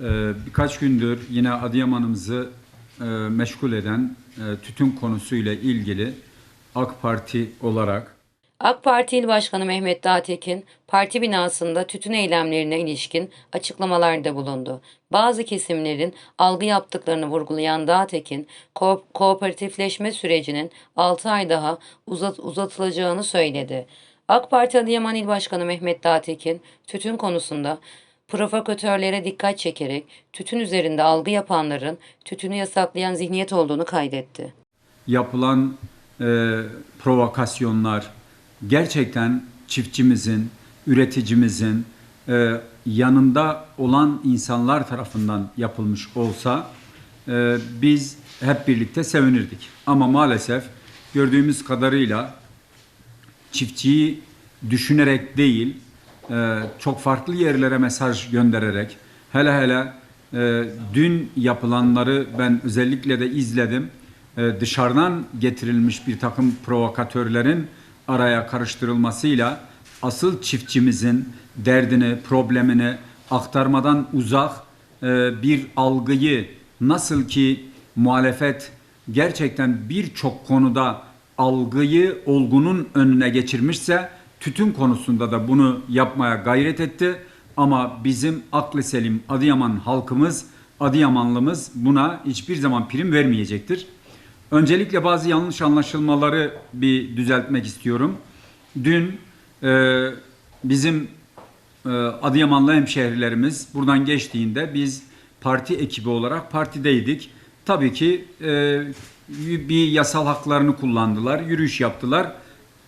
Ee, Birkaç gündür yine Adıyaman'ımızı e, meşgul eden e, tütün konusuyla ilgili AK Parti olarak AK Parti İl Başkanı Mehmet Dağtekin, parti binasında tütün eylemlerine ilişkin açıklamalarda bulundu. Bazı kesimlerin algı yaptıklarını vurgulayan Dağtekin, ko- kooperatifleşme sürecinin 6 ay daha uzat- uzatılacağını söyledi. AK Parti Adıyaman İl Başkanı Mehmet Dağtekin, tütün konusunda provokatörlere dikkat çekerek tütün üzerinde algı yapanların tütünü yasaklayan zihniyet olduğunu kaydetti. yapılan e, provokasyonlar gerçekten çiftçimizin, üreticimizin e, yanında olan insanlar tarafından yapılmış olsa e, biz hep birlikte sevinirdik. Ama maalesef gördüğümüz kadarıyla çiftçiyi düşünerek değil, e, çok farklı yerlere mesaj göndererek, hele hele e, dün yapılanları ben özellikle de izledim. E, dışarıdan getirilmiş bir takım provokatörlerin araya karıştırılmasıyla asıl çiftçimizin derdini, problemini aktarmadan uzak bir algıyı nasıl ki muhalefet gerçekten birçok konuda algıyı olgunun önüne geçirmişse tütün konusunda da bunu yapmaya gayret etti. Ama bizim aklı selim Adıyaman halkımız, Adıyamanlımız buna hiçbir zaman prim vermeyecektir. Öncelikle bazı yanlış anlaşılmaları bir düzeltmek istiyorum. Dün e, bizim e, Adıyamanlı hemşehrilerimiz buradan geçtiğinde biz parti ekibi olarak partideydik. Tabii ki e, bir yasal haklarını kullandılar, yürüyüş yaptılar.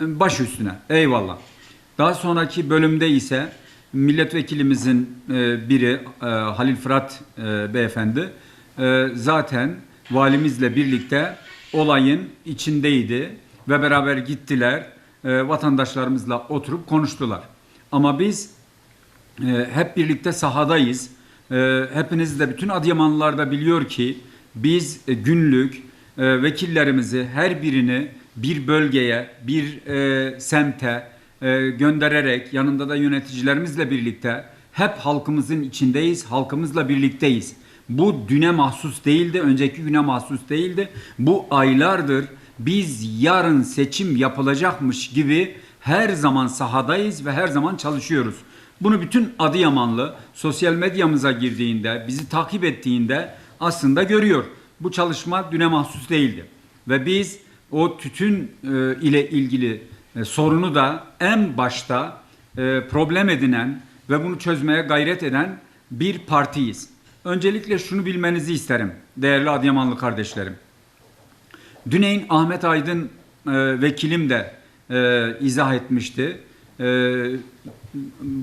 Baş üstüne. Eyvallah. Daha sonraki bölümde ise milletvekilimizin e, biri e, Halil Fırat e, beyefendi zaten valimizle birlikte olayın içindeydi ve beraber gittiler. Vatandaşlarımızla oturup konuştular. Ama biz hep birlikte sahadayız. Hepiniz de bütün Adıyamanlılar da biliyor ki biz günlük vekillerimizi her birini bir bölgeye, bir e, semte e, göndererek yanında da yöneticilerimizle birlikte hep halkımızın içindeyiz, halkımızla birlikteyiz. Bu düne mahsus değildi, önceki güne mahsus değildi. Bu aylardır biz yarın seçim yapılacakmış gibi her zaman sahadayız ve her zaman çalışıyoruz. Bunu bütün Adıyamanlı sosyal medyamıza girdiğinde, bizi takip ettiğinde aslında görüyor. Bu çalışma düne mahsus değildi. Ve biz o tütün e, ile ilgili e, sorunu da en başta e, problem edinen ve bunu çözmeye gayret eden bir partiyiz. Öncelikle şunu bilmenizi isterim değerli Adıyamanlı kardeşlerim. Düneyin Ahmet Aydın e, vekilim de e, izah etmişti. E,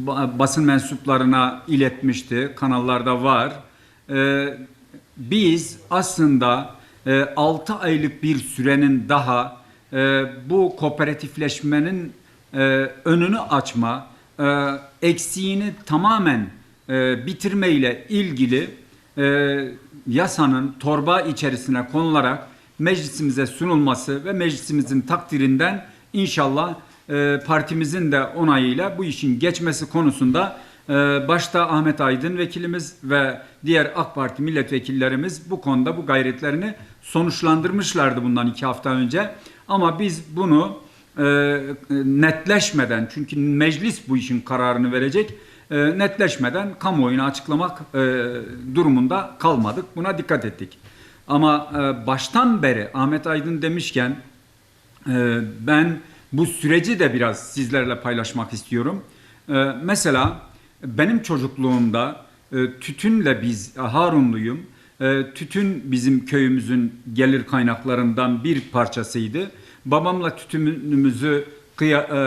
ba- basın mensuplarına iletmişti. Kanallarda var. E, biz aslında 6 aylık bir sürenin daha e, bu kooperatifleşmenin e, önünü açma, e, eksiğini tamamen bitirmeyle ilgili yasanın torba içerisine konularak meclisimize sunulması ve meclisimizin takdirinden inşallah partimizin de onayıyla bu işin geçmesi konusunda başta Ahmet Aydın vekilimiz ve diğer AK Parti milletvekillerimiz bu konuda bu gayretlerini sonuçlandırmışlardı bundan iki hafta önce. Ama biz bunu e, netleşmeden çünkü meclis bu işin kararını verecek e, netleşmeden kamuoyuna açıklamak e, durumunda kalmadık. Buna dikkat ettik. Ama baştan beri Ahmet Aydın demişken ben bu süreci de biraz sizlerle paylaşmak istiyorum. Mesela benim çocukluğumda e, tütünle biz Harunluyum. E, tütün bizim köyümüzün gelir kaynaklarından bir parçasıydı. Babamla tütünümüzü kıya, e,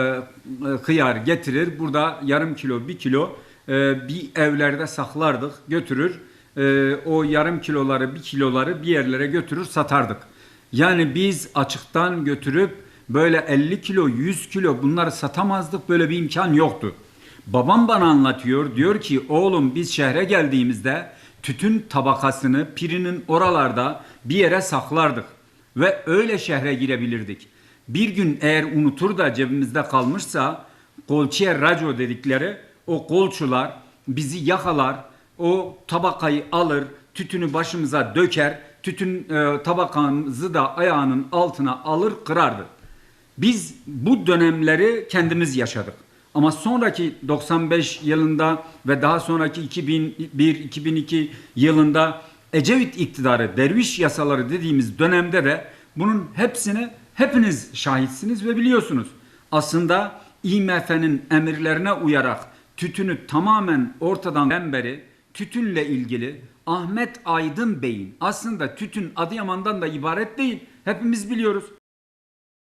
e, kıyar getirir. Burada yarım kilo, bir kilo e, bir evlerde saklardık, götürür. E, o yarım kiloları, bir kiloları bir yerlere götürür satardık. Yani biz açıktan götürüp böyle 50 kilo, 100 kilo bunları satamazdık. Böyle bir imkan yoktu. Babam bana anlatıyor. Diyor ki oğlum biz şehre geldiğimizde tütün tabakasını pirinin oralarda bir yere saklardık. Ve öyle şehre girebilirdik. Bir gün eğer unutur da cebimizde kalmışsa kolçiye raco dedikleri o kolçular bizi yakalar o tabakayı alır, tütünü başımıza döker, tütün e, tabakamızı da ayağının altına alır kırardı. Biz bu dönemleri kendimiz yaşadık. Ama sonraki 95 yılında ve daha sonraki 2001-2002 yılında Ecevit iktidarı, derviş yasaları dediğimiz dönemde de bunun hepsini hepiniz şahitsiniz ve biliyorsunuz. Aslında IMF'nin emirlerine uyarak tütünü tamamen ortadan beri tütünle ilgili Ahmet Aydın Bey'in aslında tütün Adıyaman'dan da ibaret değil. Hepimiz biliyoruz.